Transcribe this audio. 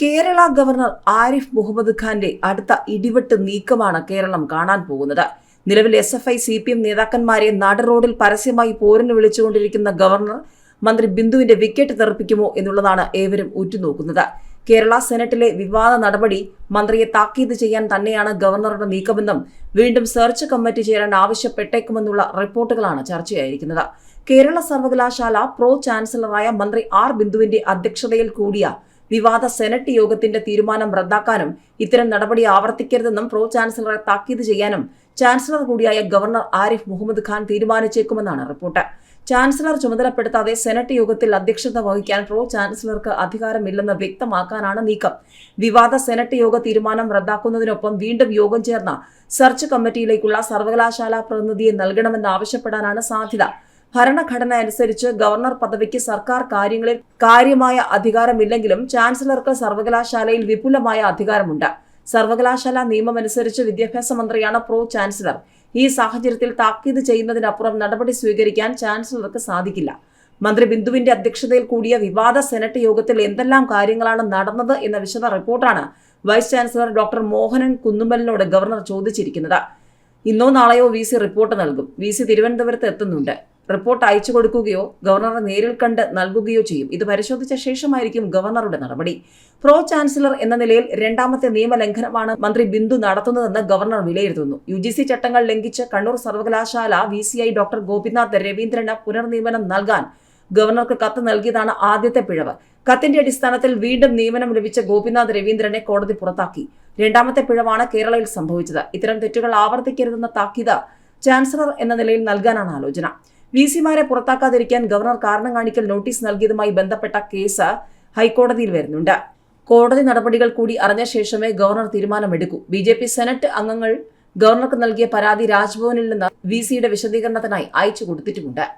Kerala governor Arif Muhammad ഖാന്റെ അടുത്ത ഇടിവെട്ട് നീക്കമാണ് കേരളം കാണാൻ പോകുന്നത്. നിലവിൽ S F I C P M നേതാക്കന്മാരെ റോഡിൽ പരസ്യമായി പോരിന് വിളിച്ചുകൊണ്ടിരിക്കുന്ന ഗവർണർ മന്ത്രി ബിന്ദുവിന്റെ വിക്കറ്റ് തെറിപ്പിക്കുമോ എന്നുള്ളതാണ് ഏവരും ഉറ്റുനോക്കുന്നത്. കേരള സെനറ്റിലെ വിവാദ നടപടി മന്ത്രിയെ താക്കീത് ചെയ്യാൻ തന്നെയാണ് ഗവർണറുടെ നീക്കമെന്നും വീണ്ടും സെർച്ച് കമ്മിറ്റി ചേരാൻ ആവശ്യപ്പെട്ടേക്കുമെന്നുള്ള റിപ്പോർട്ടുകളാണ് ചർച്ചയായിരിക്കുന്നത്. കേരള സർവകലാശാല പ്രോ ചാൻസലറായ മന്ത്രി ആർ ബിന്ദുവിന്റെ അധ്യക്ഷതയിൽ കൂടിയ വിവാദ സെനറ്റ് യോഗത്തിന്റെ തീരുമാനം റദ്ദാക്കാനും ഇത്തരം നടപടി ആവർത്തിക്കരുതെന്നും പ്രോ ചാൻസലറെ താക്കീത് ചെയ്യാനും ചാൻസലർ കൂടിയായ ഗവർണർ ആരിഫ് മുഹമ്മദ് ഖാൻ തീരുമാനിച്ചേക്കുമെന്നാണ് റിപ്പോർട്ട്. ചാൻസലർ ചുമതലപ്പെടുത്താതെ സെനറ്റ് യോഗത്തിൽ അധ്യക്ഷത വഹിക്കാൻ പ്രോ ചാൻസലർക്ക് അധികാരമില്ലെന്ന് വ്യക്തമാക്കാനാണ് നീക്കം. വിവാദ സെനറ്റ് യോഗ തീരുമാനം റദ്ദാക്കുന്നതിനൊപ്പം വീണ്ടും യോഗം ചേർന്ന സെർച്ച് കമ്മിറ്റിയിലേക്കുള്ള സർവകലാശാല പ്രതിനിധിയെ നൽകണമെന്ന് ആവശ്യപ്പെടാനാണ് സാധ്യത. ഭരണഘടന അനുസരിച്ച് ഗവർണർ പദവിക്ക് സർക്കാർ കാര്യങ്ങളിൽ കാര്യമായ അധികാരമില്ലെങ്കിലും ചാൻസലർക്ക് സർവകലാശാലയിൽ വിപുലമായ അധികാരമുണ്ട്. സർവകലാശാല നിയമമനുസരിച്ച് വിദ്യാഭ്യാസ മന്ത്രിയാണ് പ്രോ ചാൻസലർ. ഈ സാഹചര്യത്തിൽ താക്കീത് ചെയ്യുന്നതിനപ്പുറം നടപടി സ്വീകരിക്കാൻ ചാൻസലർക്ക് സാധിക്കില്ല. മന്ത്രി ബിന്ദുവിന്റെ അധ്യക്ഷതയിൽ കൂടിയ വിവാദ സെനറ്റ് യോഗത്തിൽ എന്തെല്ലാം കാര്യങ്ങളാണ് നടന്നത് എന്ന വിശദ റിപ്പോർട്ടാണ് വൈസ് ചാൻസലർ ഡോക്ടർ മോഹനൻ കുന്നുമ്പലിനോട് ഗവർണർ ചോദിച്ചിരിക്കുന്നത്. ഇന്നോ നാളെയോ വി റിപ്പോർട്ട് നൽകും. വി തിരുവനന്തപുരത്ത് എത്തുന്നുണ്ട്. റിപ്പോർട്ട് അയച്ചു കൊടുക്കുകയോ ഗവർണറെ നേരിൽ കണ്ട് നൽകുകയോ ചെയ്യും. ഇത് പരിശോധിച്ച ശേഷമായിരിക്കും ഗവർണറുടെ നടപടി. പ്രോ ചാൻസലർ എന്ന നിലയിൽ രണ്ടാമത്തെ നിയമലംഘനമാണ് മന്ത്രി ബിന്ദു നടത്തുന്നതെന്ന് ഗവർണർ വിലയിരുത്തുന്നു. യു ജി സി ചട്ടങ്ങൾ ലംഘിച്ച് കണ്ണൂർ സർവകലാശാല വി സി ഐ ഡോക്ടർ ഗോപിനാഥ് രവീന്ദ്രന് പുനർനിയമനം നൽകാൻ ഗവർണർക്ക് കത്ത് നൽകിയതാണ് ആദ്യത്തെ പിഴവ്. കത്തിന്റെ അടിസ്ഥാനത്തിൽ വീണ്ടും നിയമനം ലഭിച്ച ഗോപിനാഥ് രവീന്ദ്രനെ കോടതി പുറത്താക്കി. രണ്ടാമത്തെ പിഴവാണ് കേരളയിൽ സംഭവിച്ചത്. ഇത്തരം തെറ്റുകൾ ആവർത്തിക്കരുതെന്ന താക്കീത് ചാൻസലർ എന്ന നിലയിൽ നൽകാനാണ് ആലോചന. വി സിമാരെ പുറത്താക്കാതിരിക്കാൻ ഗവർണർ കാരണം കാണിക്കൽ നോട്ടീസ് നൽകിയതുമായി ബന്ധപ്പെട്ട കേസ് ഹൈക്കോടതിയിൽ വരുന്നുണ്ട്. കോടതി നടപടികൾ കൂടി അറിഞ്ഞ ശേഷമേ ഗവർണർ തീരുമാനമെടുക്കൂ. ബി ജെ പി സെനറ്റ് അംഗങ്ങൾ ഗവർണർക്ക് നൽകിയ പരാതി രാജ്ഭവനിൽ നിന്ന് വി സിയുടെ വിശദീകരണത്തിനായി അയച്ചു കൊടുത്തിട്ടുമുണ്ട്.